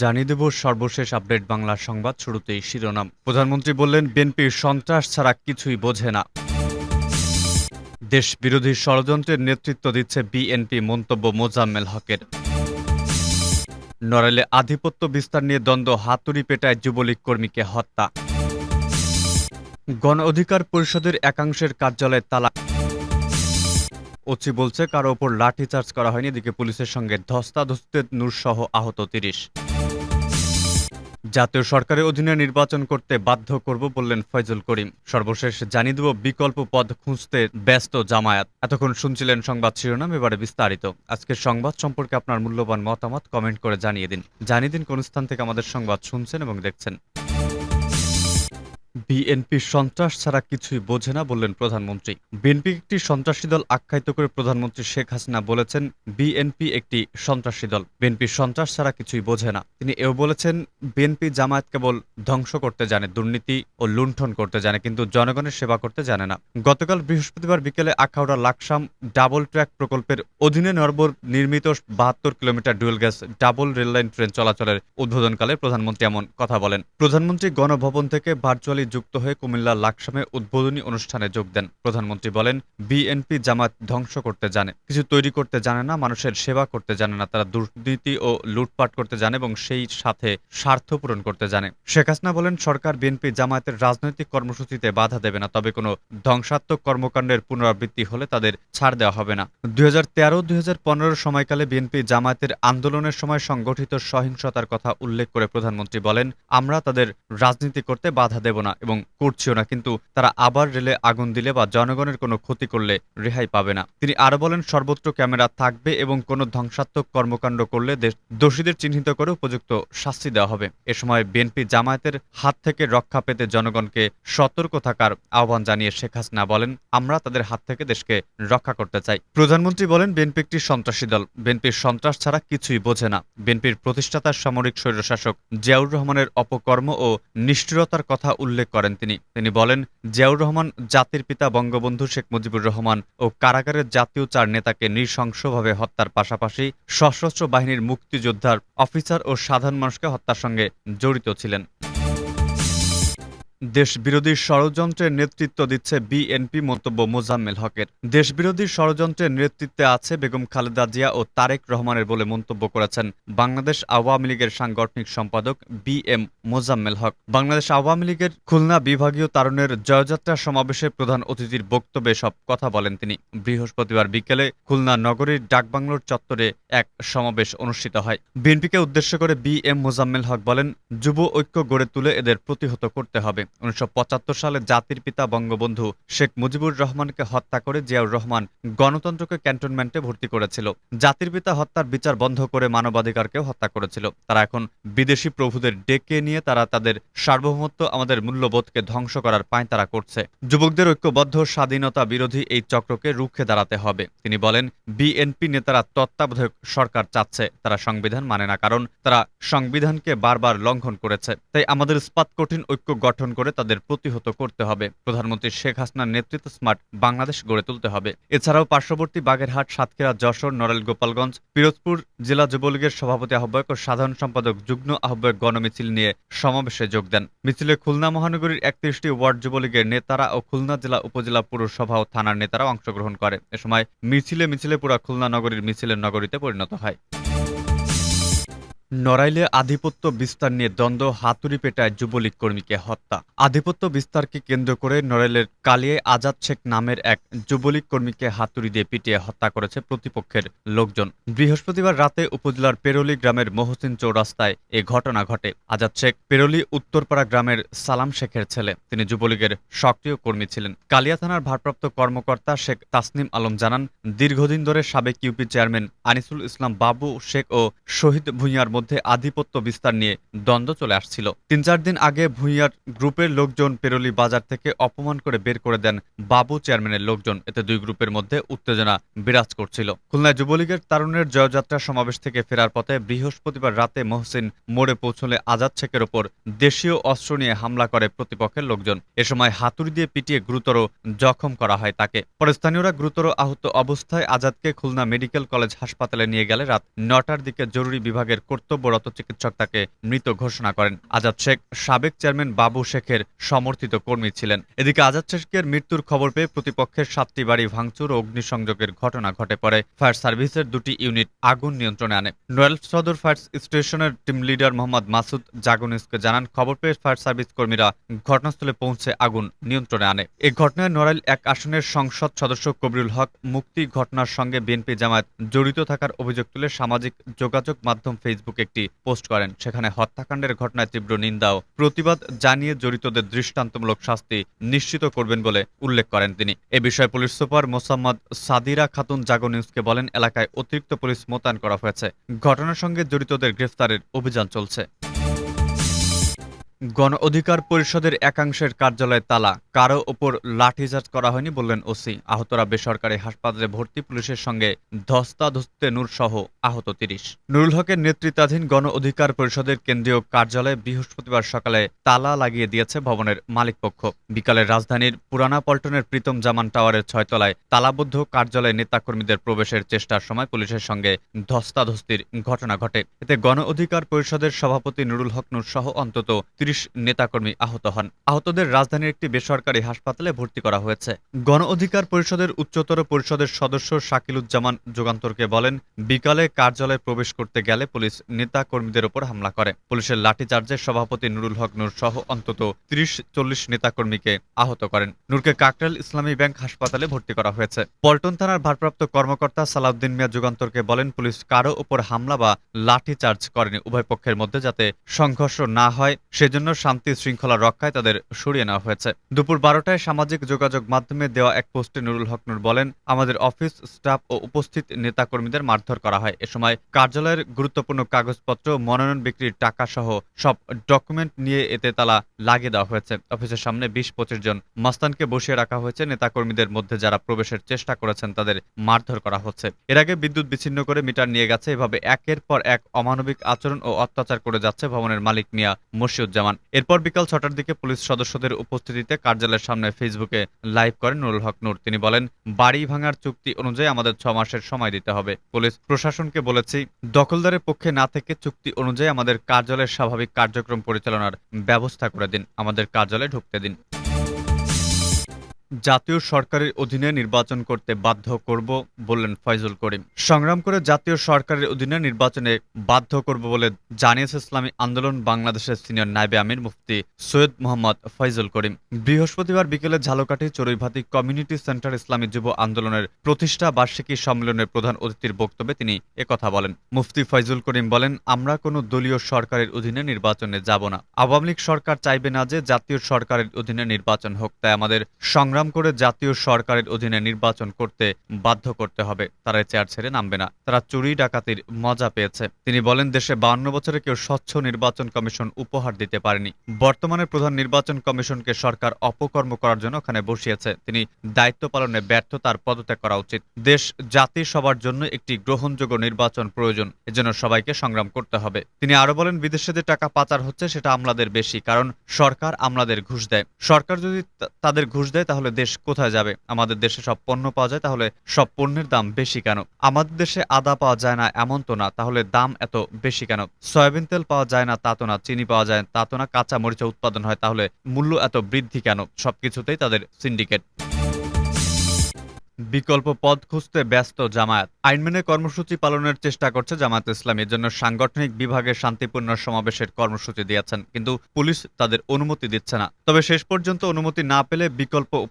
জানিয়ে দেব সর্বশেষ আপডেট বাংলা সংবাদ শুরুতেই শিরোনাম। প্রধানমন্ত্রী বললেন, বিএনপির সন্ত্রাস ছাড়া কিছুই বোঝে না। দেশ বিরোধী ষড়যন্ত্রের নেতৃত্ব দিচ্ছে বিএনপি মন্তব্য মোজাম্মেল হকের। নড়াইলে আধিপত্য বিস্তার নিয়ে দ্বন্দ্ব, হাতুড়ি পেটায় যুবলীগ কর্মীকে হত্যা। গণ অধিকার পরিষদের একাংশের কার্যালয়ে তালা। ওচি বলছে, কারও ওপর লাঠিচার্জ করা হয়নি, এদিকে পুলিশের সঙ্গে ধস্তাধস্তিতে নূরসহ আহত তিরিশ। জাতীয় সরকারের অধীনে নির্বাচন করতে বাধ্য করব বললেন ফয়জুল করিম। সর্বশেষ জানিয়ে দেব, বিকল্প পদ খুঁজতে ব্যস্ত জামায়াত। এতক্ষণ শুনছিলেন সংবাদ শিরোনাম, এবারে বিস্তারিত। আজকের সংবাদ সম্পর্কে আপনার মূল্যবান মতামত কমেন্ট করে জানিয়ে দিন। জানিয়ে দিন কোন স্থান থেকে আমাদের সংবাদ শুনছেন এবং দেখছেন। বিএনপি সন্ত্রাস ছাড়া কিছুই বোঝে না বললেন প্রধানমন্ত্রী। বিএনপি একটি সন্ত্রাসী দল আখ্যায়িত করে প্রধানমন্ত্রী শেখ হাসিনা বলেছেন, বিএনপি একটি সন্ত্রাসী দল। বিএনপি সন্ত্রাস ছাড়া কিছুই বোঝে না। তিনি এও বলেছেন, বিএনপি জামায়াত কেবল ধ্বংস করতে জানে, দুর্নীতি ও লুণ্ঠন করতে জানে, কিন্তু জনগণের সেবা করতে জানে না। গতকাল বৃহস্পতিবার বিকেলে আখাউড়া লাকসাম ডাবল ট্র্যাক প্রকল্পের অধীনে নরবর নির্মিত বাহাত্তর kilometre dual gauge double rail line train চলাচলের উদ্বোধনকালে প্রধানমন্ত্রী এমন কথা বলেন। প্রধানমন্ত্রী গণভবন থেকে ভার্চুয়ালি যুক্ত হয়ে কুমিল্লা লাকসামে উদ্বোধনী অনুষ্ঠানে যোগ দেন। প্রধানমন্ত্রী বলেন, বিএনপি জামাত ধ্বংস করতে জানে, কিছু তৈরি করতে জানে না, মানুষের সেবা করতে জানে না, তারা দুর্নীতি ও লুটপাট করতে জানে এবং সেই সাথে স্বার্থ পূরণ করতে জানে। শেখ হাসিনা বলেন, সরকার বিএনপি জামায়াতের রাজনৈতিক কর্মসূচিতে বাধা দেবে না, তবে কোনো ধ্বংসাত্মক কর্মকাণ্ডের পুনরাবৃত্তি হলে তাদের ছাড় দেওয়া হবে না। দুই হাজার তেরো দুই হাজার পনেরো সময়কালে বিএনপি জামায়াতের আন্দোলনের সময় সংগঠিত সহিংসতার কথা উল্লেখ করে প্রধানমন্ত্রী বলেন, আমরা তাদের রাজনীতি করতে বাধা দেব না। এবং করছিও না, কিন্তু তারা আবার রেলে আগুন দিলে বা জনগণের কোনো ক্ষতি করলে রেহাই পাবে না। তিনি আরও বলেন, সর্বত্র ক্যামেরা থাকবে এবং কোনো ধ্বংসাত্মক কর্মকাণ্ড করলে দোষীদের চিহ্নিত করে উপযুক্ত শাস্তি দেওয়া হবে। এ সময় বিএনপি জামায়াতের হাত থেকে রক্ষা পেতে জনগণকে সতর্ক থাকার আহ্বান জানিয়ে শেখ হাসিনা বলেন, আমরা তাদের হাত থেকে দেশকে রক্ষা করতে চাই। প্রধানমন্ত্রী বলেন, বিএনপি একটি সন্ত্রাসী দল। বিএনপির সন্ত্রাস ছাড়া কিছুই বোঝে না। বিএনপির প্রতিষ্ঠাতা, সামরিক স্বৈরশাসক জিয়াউর রহমানের অপকর্ম ও নিষ্ঠুরতার কথা উল্লেখ করেন তিনি। তিনি বলেন, জিয়াউর রহমান জাতির পিতা বঙ্গবন্ধু শেখ মুজিবুর রহমান ও কারাগারের জাতীয় চার নেতাকে নৃশংসভাবে হত্যার পাশাপাশি সশস্ত্র বাহিনীর মুক্তিযোদ্ধার অফিসার ও সাধারণ মানুষকে হত্যার সঙ্গে জড়িত ছিলেন। দেশবিরোধী ষড়যন্ত্রের নেতৃত্ব দিচ্ছে বিএনপি মন্তব্য মোজাম্মেল হকের। দেশবিরোধী ষড়যন্ত্রের নেতৃত্বে আছে বেগম খালেদা জিয়া ও তারেক রহমানের বলে মন্তব্য করেছেন বাংলাদেশ আওয়ামী লীগের সাংগঠনিক সম্পাদক বি এম মোজাম্মেল হক। বাংলাদেশ আওয়ামী লীগের খুলনা বিভাগীয় তারুণের জয়যাত্রা সমাবেশে প্রধান অতিথির বক্তব্যে সব কথা বলেন তিনি। বৃহস্পতিবার বিকেলে খুলনা নগরীর ডাকবাংলোর চত্বরে এক সমাবেশ অনুষ্ঠিত হয়। বিএনপিকে উদ্দেশ্য করে বি এম মোজাম্মেল হক বলেন, যুব ঐক্য গড়ে তুলে এদের প্রতিহত করতে হবে। উনিশশো পঁচাত্তর সালে জাতির পিতা বঙ্গবন্ধু শেখ মুজিবুর রহমানকে হত্যা করে জিয়াউর রহমান গণতন্ত্রকে ক্যান্টনমেন্টে ভর্তি করেছিল। জাতির পিতা হত্যার বিচার বন্ধ করে মানবাধিকারকেও হত্যা করেছিল। তারা এখন বিদেশি প্রভুদের ডেকে নিয়ে তারা তাদের সার্বভৌমত্ব, আমাদের মূল্যবোধকে ধ্বংস করার পায় তারা করছে। যুবকদের ঐক্যবদ্ধ, স্বাধীনতা বিরোধী এই চক্রকে রুখে দাঁড়াতে হবে। তিনি বলেন, বিএনপি নেতারা তত্ত্বাবধায়ক সরকার চাচ্ছে, তারা সংবিধান মানে না, কারণ তারা সংবিধানকে বারবার লঙ্ঘন করেছে। তাই আমাদের ইস্পাত কঠিন ঐক্য গঠন করে তাদের প্রতিহত করতে হবে। প্রধানমন্ত্রী শেখ হাসিনার নেতৃত্ব স্মার্ট বাংলাদেশ গড়ে তুলতে হবে। এছাড়াও পার্শ্ববর্তী বাগেরহাট, সাতক্ষীরা, যশোর, নড়াইল, গোপালগঞ্জ, পিরোজপুর জেলা যুবলীগের সভাপতি আহ্বায়ক ও সাধারণ সম্পাদক যুগ্ম আহ্বায়ক গণমিছিল নিয়ে সমাবেশে যোগ দেন। মিছিলে খুলনা মহানগরীর একত্রিশটি ওয়ার্ড যুবলীগের নেতারা ও খুলনা জেলা উপজেলা পুরসভা ও থানার নেতারা অংশগ্রহণ করে। এ সময় মিছিলে মিছিলে পুরা খুলনা নগরীর মিছিলের নগরীতে পরিণত হয়। নড়াইলে আধিপত্য বিস্তার নিয়ে দ্বন্দ্ব, হাতুড়ি পেটায় যুবলীগ কর্মীকে হত্যা। আধিপত্য বিস্তারকে কেন্দ্র করে নড়াইলের কালিয়ায় আজাদ শেখ নামের এক যুবলীগ কর্মীকে হাতুড়ি দিয়ে পিটিয়ে হত্যা করেছে প্রতিপক্ষের লোকজন। বৃহস্পতিবার রাতে উপজেলার পেরোলি গ্রামের মহসিন চৌরাস্তায় এ ঘটনা ঘটে। আজাদ শেখ পেরোলি উত্তরপাড়া গ্রামের সালাম শেখের ছেলে। তিনি যুবলীগের সক্রিয় কর্মী ছিলেন। কালিয়া থানার ভারপ্রাপ্ত কর্মকর্তা শেখ তাসনিম আলম জানান, দীর্ঘদিন ধরে সাবেক ইউপি চেয়ারম্যান আনিসুল ইসলাম বাবু শেখ ও শহীদ ভুঁইয়ার মধ্যে আধিপত্য বিস্তার নিয়ে দ্বন্দ্ব চলে আসছিল। তিন চার দিন আগে ভুঁইয়ার গ্রুপের লোকজন পেরোলি বাজার থেকে অপমান করে বের করে দেন বাবু চেয়ারম্যানের লোকজন। এতে দুই গ্রুপের মধ্যে উত্তেজনা বিরাজ করছিল। খুলনায় যুবলীগের তারুণের জয়যাত্রা সমাবেশ থেকে ফেরার পথে বৃহস্পতিবার রাতে মহসিন মোড়ে পৌঁছলে আজাদ শেখের ওপর দেশীয় অস্ত্র নিয়ে হামলা করে প্রতিপক্ষের লোকজন। এ সময় হাতুড়ি দিয়ে পিটিয়ে গুরুতর জখম করা হয় তাকে। পরে স্থানীয়রা গুরুতর আহত অবস্থায় আজাদকে খুলনা মেডিকেল কলেজ হাসপাতালে নিয়ে গেলে রাত নটার দিকে জরুরি বিভাগের কর্তৃপক্ষ কর্তব্যরত চিকিৎসক তাকে মৃত ঘোষণা করেন। আজাদ শেখ সাবেক চেয়ারম্যান বাবু শেখের সমর্থিত কর্মী ছিলেন। এদিকে আজাদ শেখের মৃত্যুর খবর পেয়ে প্রতিপক্ষের সাতটি বাড়ি ভাঙচুর ও অগ্নিসংযোগের ঘটনা ঘটে পড়ে। ফায়ার সার্ভিসের দুটি ইউনিট আগুন নিয়ন্ত্রণে আনে। নয়াল সদর ফায়ার স্টেশনের টিম লিডার মোহাম্মদ মাসুদ জাগনিসকে জানান, খবর পেয়ে ফায়ার সার্ভিস কর্মীরা ঘটনাস্থলে পৌঁছে আগুন নিয়ন্ত্রণে আনে। এ ঘটনায় নড়াইল এক আসনের সংসদ সদস্য কবিরুল হক মুক্তি ঘটনার সঙ্গে বিএনপি জামায়াত জড়িত থাকার অভিযোগ তুলে সামাজিক যোগাযোগ মাধ্যম ফেসবুক একটি পোস্ট করেন। সেখানে হত্যাকাণ্ডের ঘটনায় তীব্র নিন্দা ও প্রতিবাদ জানিয়ে জড়িতদের দৃষ্টান্তমূলক শাস্তি নিশ্চিত করবেন বলে উল্লেখ করেন তিনি। এ বিষয়ে পুলিশ সুপার মোসাম্মদ সাদিরা খাতুন জাগো নিউজকে বলেন, এলাকায় অতিরিক্ত পুলিশ মোতায়েন করা হয়েছে। ঘটনার সঙ্গে জড়িতদের গ্রেফতারের অভিযান চলছে। গণ অধিকার পরিষদের একাংশের কার্যালয়ে তালা কারও ওপর লাঠিচার্জ করা হয়নি বললেন ওসি। আহতরা বেসরকারি হাসপাতালে ভর্তি পুলিশের সঙ্গে ধস্তাধস্তে নূর সহ আহত তিরিশ। নুরুল হকের নেতৃত্বাধীন গণ অধিকার পরিষদের কেন্দ্রীয় কার্যালয়ে বৃহস্পতিবার সকালে তালা লাগিয়ে দিয়েছে ভবনের মালিকপক্ষ। বিকালে রাজধানীর পুরানা পল্টনের প্রীতম জামান টাওয়ারের ছয়তলায় তালাবদ্ধ কার্যালয়ে নেতাকর্মীদের প্রবেশের চেষ্টার সময় পুলিশের সঙ্গে ধস্তাধস্তির ঘটনা ঘটে। এতে গণ অধিকার পরিষদের সভাপতি নুরুল হক নূর সহ অন্তত তিরিশ নেতাকর্মী আহত হন। আহতদের রাজধানীর একটি বেসরকারি হাসপাতালে ভর্তি করা হয়েছে। গণ অধিকার পরিষদের উচ্চতর পরিষদের সদস্য শাকিলুজ্জামান যুগান্তরকে বলেন, বিকালে কার্যালয়ে প্রবেশ করতে গেলে পুলিশ নেতা কর্মীদের ওপর হামলা করে। পুলিশের লাঠিচার্জে সভাপতি নুরুল হক নূর সহ অন্তত ত্রিশ চল্লিশ নেতাকর্মীকে আহত করেন। নূরকে কাকরাইল ইসলামী ব্যাংক হাসপাতালে ভর্তি করা হয়েছে। পল্টন থানার ভারপ্রাপ্ত কর্মকর্তা সালাউদ্দিন মিয়া যুগান্তরকে বলেন, পুলিশ কারও ওপর হামলা বা লাঠিচার্জ করেনি উভয় পক্ষের মধ্যে যাতে সংঘর্ষ না হয়, সেজন্য শান্তি শৃঙ্খলা রক্ষায় তাদের সরিয়ে নেওয়া হয়েছে। দুপুর বারোটায় সামাজিক যোগাযোগ মাধ্যমে দেওয়া এক পোস্টে নুরুল হক নূর বলেন, আমাদের অফিস, স্টাফ ও উপস্থিত নেতাকর্মীদের মারধর করা হয়। এ সময় কার্যালয়ের গুরুত্বপূর্ণ কাগজপত্র, মনোনয়ন, বিক্রির টাকা সহ সব ডকুমেন্ট নিয়ে এতে তালা লাগিয়ে দেওয়া হয়েছে। অফিসের সামনে বিশ পঁচিশ জন মাস্তানকে বসিয়ে রাখা হয়েছে। নেতাকর্মীদের মধ্যে যারা প্রবেশের চেষ্টা করেছেন, তাদের মারধর করা হচ্ছে। এর আগে বিদ্যুৎ বিচ্ছিন্ন করে মিটার নিয়ে গেছে। এভাবে একের পর এক অমানবিক আচরণ ও অত্যাচার করে যাচ্ছে ভবনের মালিক মিয়া মশিউজ্জামান এরপর বিকাল ছটার দিকে পুলিশ সদস্যদের উপস্থিতিতে কার্যালয়ের সামনে ফেসবুকে লাইভ করেন নুরুল হক নূর। তিনি বলেন, বাড়ি ভাঙার চুক্তি অনুযায়ী আমাদের ছ মাসের সময় দিতে হবে। পুলিশ প্রশাসনকে বলেছি, দখলদারের পক্ষে না থেকে চুক্তি অনুযায়ী আমাদের কার্যালয়ের স্বাভাবিক কার্যক্রম পরিচালনার ব্যবস্থা করে দিন। আমাদের কার্যালয়ে ঢুকতে দিন। জাতীয় সরকারের অধীনে নির্বাচন করতে বাধ্য করব বললেন ফয়জুল করিম। সংগ্রাম করে জাতীয় সরকারের অধীনে নির্বাচনে বাধ্য করব বলে জানিয়েছে ইসলামী আন্দোলন বাংলাদেশের সিনিয়র নাইবে আমির মুফতি সৈয়দ মোহাম্মদ ফয়জুল করিম। বৃহস্পতিবার বিকেলে ঝালকাঠি চড়ুইভাতি কমিউনিটি সেন্টার ইসলামী যুব আন্দোলনের প্রতিষ্ঠা বার্ষিকী সম্মেলনের প্রধান অতিথির বক্তব্যে তিনি একথা বলেন। মুফতি ফয়জুল করিম বলেন, আমরা কোনো দলীয় সরকারের অধীনে নির্বাচনে যাব না। আওয়ামী লীগ সরকার চাইবে না যে জাতীয় সরকারের অধীনে নির্বাচন হোক, তাই আমাদের সংগ্রাম করে জাতীয় সরকারের অধীনে নির্বাচন করতে বাধ্য করতে হবে। তারা চেয়ার ছেড়ে নামবে না। তারা চুরি, ডাকাতির মজা পেয়েছে। তিনি বলেন, দেশে বান্ন বছরে কেউ স্বচ্ছ নির্বাচন কমিশন উপহার দিতে পারেনি। বর্তমানে প্রধান নির্বাচন কমিশনকে সরকার অপকর্ম করার জন্য ওখানে বসিয়েছে। তিনি দায়িত্ব পালনে ব্যর্থ, তার পদত্যাগ করা উচিত। দেশ, জাতি সবার জন্য একটি গ্রহণযোগ্য নির্বাচন প্রয়োজন। এজন্য সবাইকে সংগ্রাম করতে হবে। তিনি আরও বলেন, বিদেশে যে টাকা পাচার হচ্ছে, সেটা আমলাদের বেশি। কারণ সরকার আমলাদের ঘুষ দেয়। সরকার যদি তাদের ঘুষ দেয়, তাহলে দেশ কোথায় যাবে? আমাদের দেশে সব পণ্য পাওয়া যায়, তাহলে সব পণ্যের দাম বেশি কেন? আমাদের দেশে আদা পাওয়া যায় না, এমন তো না, তাহলে দাম এত বেশি কেন? সয়াবিন তেল পাওয়া যায় না, তা তো না, চিনি পাওয়া যায় তা তো না, কাঁচা মরিচা উৎপাদন হয়, তাহলে মূল্য এত বৃদ্ধি কেন? সবকিছুতেই তাদের সিন্ডিকেট বিকল্প পদ খুঁজতে ব্যস্ত জামায়াত। আইন মেনে কর্মসূচি পালনের চেষ্টা করছে জামায়াত ইসলামী জন্য সাংগঠনিক বিভাগে শান্তিপূর্ণ সমাবেশের কর্মসূচি দিয়েছেন, কিন্তু পুলিশ তাদের অনুমতি দিচ্ছে না। তবে শেষ পর্যন্ত অনুমতি না পেলে বিকল্প উপায়